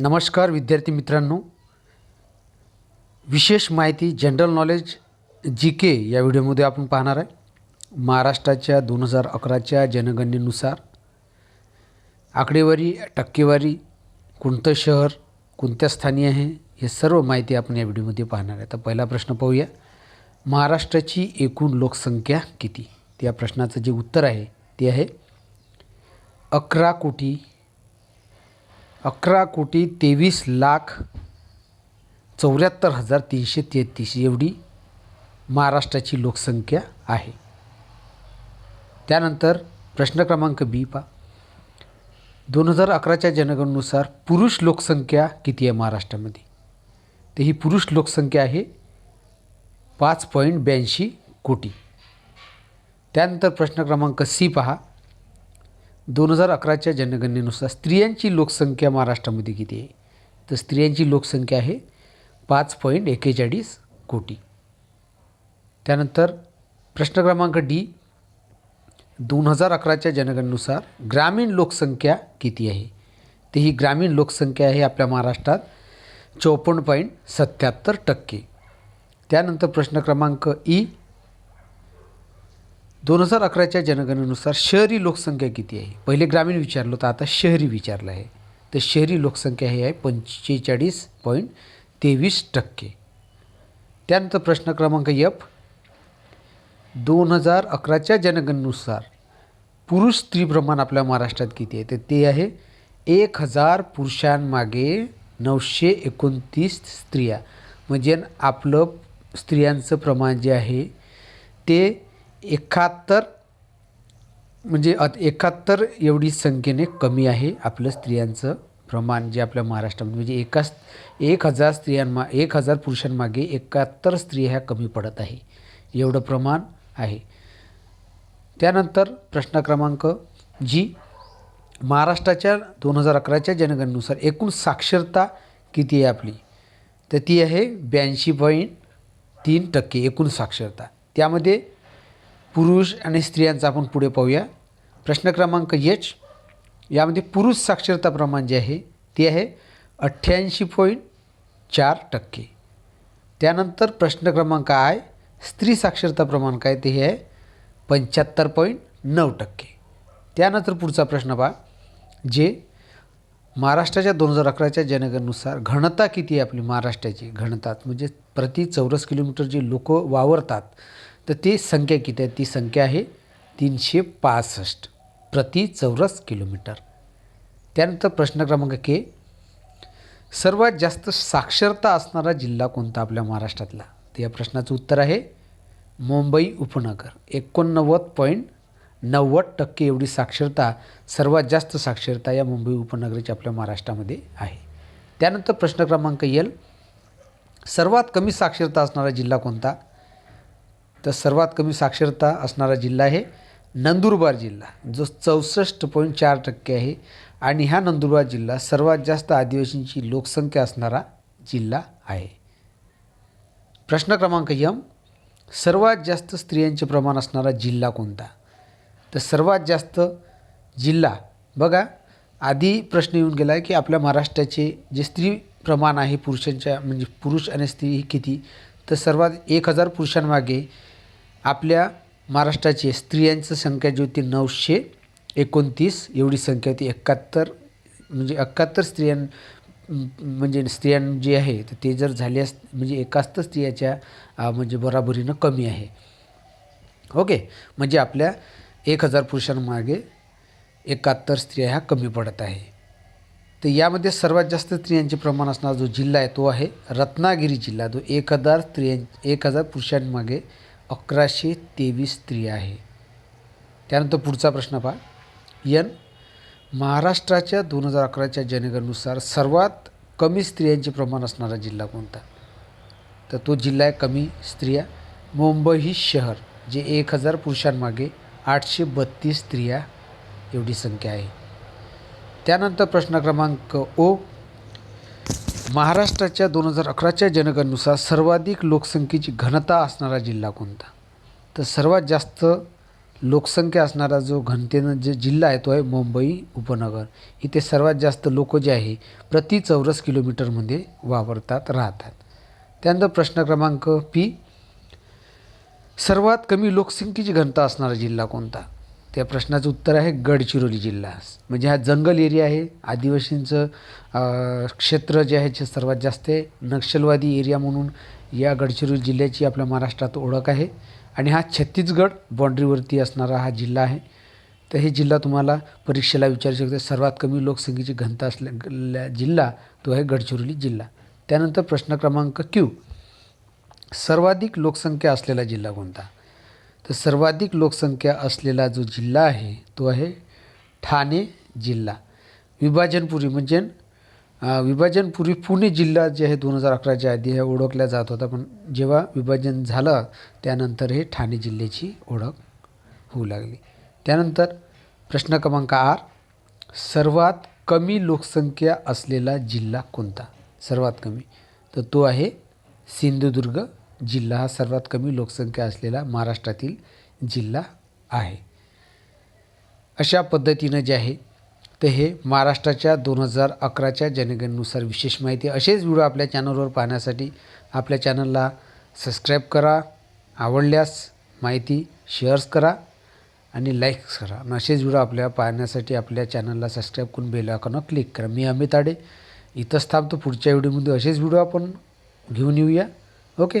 नमस्कार विद्यार्थी मित्रांनो. विशेष माहिती जनरल नॉलेज जी के या व्हिडिओमध्ये आपण पाहणार आहे. महाराष्ट्राच्या दोन हजार अकराच्या जनगणनेनुसार आकडेवारी टक्केवारी कोणतं शहर कोणत्या स्थानी आहे हे सर्व माहिती आपण या व्हिडिओमध्ये पाहणार आहे. तर पहिला प्रश्न पाहूया. महाराष्ट्राची एकूण लोकसंख्या किती? त्या प्रश्नाचं जे उत्तर आहे ते आहे अकरा कोटी अकरा कोटी तेवीस लाख चौऱ्याहत्तर हजार तीनशे तेहतीस एवढी महाराष्ट्राची लोकसंख्या आहे. त्यानंतर प्रश्न क्रमांक बी पा दोन हजार अकराच्या जनगणनुसार पुरुष लोकसंख्या किती आहे महाराष्ट्रामध्ये? तर ही पुरुष लोकसंख्या आहे पाच पॉईंट ब्याऐंशी कोटी. त्यानंतर प्रश्न क्रमांक सी पहा. दोन हजार अकराच्या जनगणनेनुसार स्त्रियांची लोकसंख्या महाराष्ट्रामध्ये किती आहे? तर स्त्रियांची लोकसंख्या आहे पाच पॉईंट एक्केचाळीस कोटी. त्यानंतर प्रश्न क्रमांक डी दोन हजार अकराच्या जनगणनेनुसार ग्रामीण लोकसंख्या किती आहे? तर ही ग्रामीण लोकसंख्या आहे आपल्या महाराष्ट्रात चौपन्न पॉईंट सत्याहत्तर टक्के. त्यानंतर प्रश्न क्रमांक ई दोन हजार अकराच्या जनगणनेनुसार शहरी लोकसंख्या किती आहे? पहिले ग्रामीण विचारलं तर आता शहरी विचारलं आहे. तर शहरी लोकसंख्या ही आहे पंचेचाळीस पॉईंट तेवीस टक्के. त्यानंतर प्रश्न क्रमांक यफ दोन हजार अकराच्या जनगणनेनुसार पुरुष स्त्री प्रमाण आपल्या महाराष्ट्रात किती आहे? तर ते आहे एक हजार पुरुषांमागे नऊशे एकोणतीस स्त्रिया. म्हणजे आपलं स्त्रियांचं प्रमाण जे आहे ते एकाहत्तर म्हणजे एकाहत्तर एवढी संख्येने कमी आहे आपलं स्त्रियांचं प्रमाण जे आपल्या महाराष्ट्रामध्ये. म्हणजे एकाच एक हजार स्त्रियांमा एक हजार पुरुषांमागे एकाहत्तर स्त्रिया ह्या कमी पडत आहे. एवढं प्रमाण आहे. त्यानंतर प्रश्न क्रमांक जी महाराष्ट्राच्या दोन हजार अकराच्या जनगणनेनुसार एकूण साक्षरता किती आहे आपली? तर ती आहे ब्याऐंशी पॉईंट तीन टक्के एकूण साक्षरता. त्यामध्ये पुरुष आणि स्त्रियांचा आपण पुढे पाहूया. प्रश्न क्रमांक एच यामध्ये पुरुष साक्षरता प्रमाण जे आहे ते आहे अठ्ठ्याऐंशी पॉईंट चार टक्के. त्यानंतर प्रश्न क्रमांक आय स्त्री साक्षरता प्रमाण काय ते हे आहे पंच्याहत्तर पॉईंट नऊ टक्के. त्यानंतर पुढचा प्रश्न पहा जे महाराष्ट्राच्या दोन हजार अकराच्या जनगणनुसार घनता किती आहे आपली महाराष्ट्राची? घनता म्हणजे प्रति चौरस किलोमीटर जे लोक वावरतात तर ती संख्या किती आहे? ती संख्या आहे तीनशे पासष्ट प्रति चौरस किलोमीटर. त्यानंतर प्रश्न क्रमांक के. सर्वात जास्त साक्षरता असणारा जिल्हा कोणता आपल्या महाराष्ट्रातला? तर या प्रश्नाचं उत्तर आहे मुंबई उपनगर. एकोणनव्वद पॉईंट नव्वद टक्के एवढी साक्षरता सर्वात जास्त साक्षरता या मुंबई उपनगरीची आपल्या महाराष्ट्रामध्ये आहे. त्यानंतर प्रश्न क्रमांक येल सर्वात कमी साक्षरता असणारा जिल्हा कोणता? तर सर्वात कमी साक्षरता असणारा जिल्हा आहे नंदुरबार जिल्हा जो चौसष्ट पॉईंट चार टक्के आहे. आणि हा नंदुरबार जिल्हा सर्वात जास्त आदिवासींची लोकसंख्या असणारा जिल्हा आहे. प्रश्न क्रमांक यम सर्वात जास्त स्त्रियांचे प्रमाण असणारा जिल्हा कोणता? तर सर्वात जास्त जिल्हा बघा आधी प्रश्न येऊन गेला आहे की आपल्या महाराष्ट्राचे जे स्त्री प्रमाण आहे पुरुषांच्या म्हणजे पुरुष आणि स्त्री ही किती? तर सर्वात एक हजार पुरुषांमागे आपल्या महाराष्ट्राची स्त्रियांची संख्या जी होती नऊशे एकोणतीस एवढी संख्या होती एकाहत्तर. म्हणजे एकाहत्तर स्त्रियां म्हणजे स्त्रियां जी आहे तर ते जर झाले अस म्हणजे एकाहत्तर स्त्रियाच्या म्हणजे बराबरीनं कमी आहे. ओके? म्हणजे आपल्या एक हजार पुरुषांमागे एकाहत्तर स्त्रिया ह्या कमी पडत आहे. तर यामध्ये सर्वात जास्त स्त्रियांचे प्रमाण असणारा जो जिल्हा आहे तो आहे रत्नागिरी जिल्हा. तो एक हजार स्त्रियां एक हजार पुरुषांमागे अकराशे तेवीस स्त्रिया आहे. त्यानंतर पुढचा प्रश्न पहा. यन महाराष्ट्राच्या दोन हजार अकराच्या जनगणनुसार सर्वात कमी स्त्रियांचे प्रमाण असणारा जिल्हा कोणता? तर तो जिल्हा आहे कमी स्त्रिया. मुंबई ही शहर जे एक हजार पुरुषांमागे आठशे बत्तीस स्त्रिया एवढी संख्या आहे. त्यानंतर प्रश्न क्रमांक ओ. महाराष्ट्राच्या दोन हजार अकराच्या जनगणनुसार सर्वाधिक लोकसंख्येची घनता असणारा जिल्हा कोणता? तर सर्वात जास्त लोकसंख्या असणारा जो घनतेनं जे जिल्हा आहे तो आहे मुंबई उपनगर. इथे सर्वात जास्त लोक जे आहे प्रति चौरस किलोमीटरमध्ये वावरतात राहतात. त्यानंतर प्रश्न क्रमांक पी. सर्वात कमी लोकसंख्येची घनता असणारा जिल्हा कोणता? त्या प्रश्नाचं उत्तर आहे गडचिरोली जिल्हा. म्हणजे हा जंगल एरिया आहे. आदिवासींचं क्षेत्र जे आहे जे सर्वात जास्त आहे. नक्षलवादी एरिया म्हणून या गडचिरोली जिल्ह्याची आपल्या महाराष्ट्रात ओळख आहे. आणि हा छत्तीसगड बाँड्रीवरती असणारा हा जिल्हा आहे. तर हे जिल्हा तुम्हाला परीक्षेला विचारू शकते. सर्वात कमी लोकसंख्येची घनता असल्या जिल्हा तो आहे गडचिरोली जिल्हा. त्यानंतर प्रश्न क्रमांक क्यू सर्वाधिक लोकसंख्या असलेला जिल्हा कोणता? तर सर्वाधिक लोकसंख्या असलेला जो जिल्हा आहे तो आहे ठाणे जिल्हा. विभाजनपूर्वी म्हणजे विभाजनपूर्वी पुणे जिल्हा जे आहे दोन हजार अकराच्या आधी हे ओळखला जात होता पण जेव्हा विभाजन झालं त्यानंतर हे ठाणे जिल्ह्याची ओळख होऊ लागली. त्यानंतर प्रश्न क्रमांक आर सर्वात कमी लोकसंख्या असलेला जिल्हा कोणता? सर्वात कमी. तर तो आहे सिंधुदुर्ग जिल्हा हा सर्वात कमी लोकसंख्या असलेला महाराष्ट्रातील जिल्हा आहे. अशा पद्धतीनं जे आहे तर हे महाराष्ट्राच्या दोन हजार अकराच्या जनगणनुसार विशेष माहिती. असेच व्हिडिओ आपल्या चॅनलवर पाहण्यासाठी आपल्या चॅनलला सबस्क्राईब करा आवडल्यास माहिती शेअर्स करा आणि लाईक्स करा. आणि असेच व्हिडिओ आपल्या पाहण्यासाठी आपल्या चॅनलला सबस्क्राईब करून बेल आयकॉनवर क्लिक करा. मी अमित आडे इथंच थांबतो. पुढच्या व्हिडिओमध्ये असेच व्हिडिओ आपण घेऊन येऊया. ओके?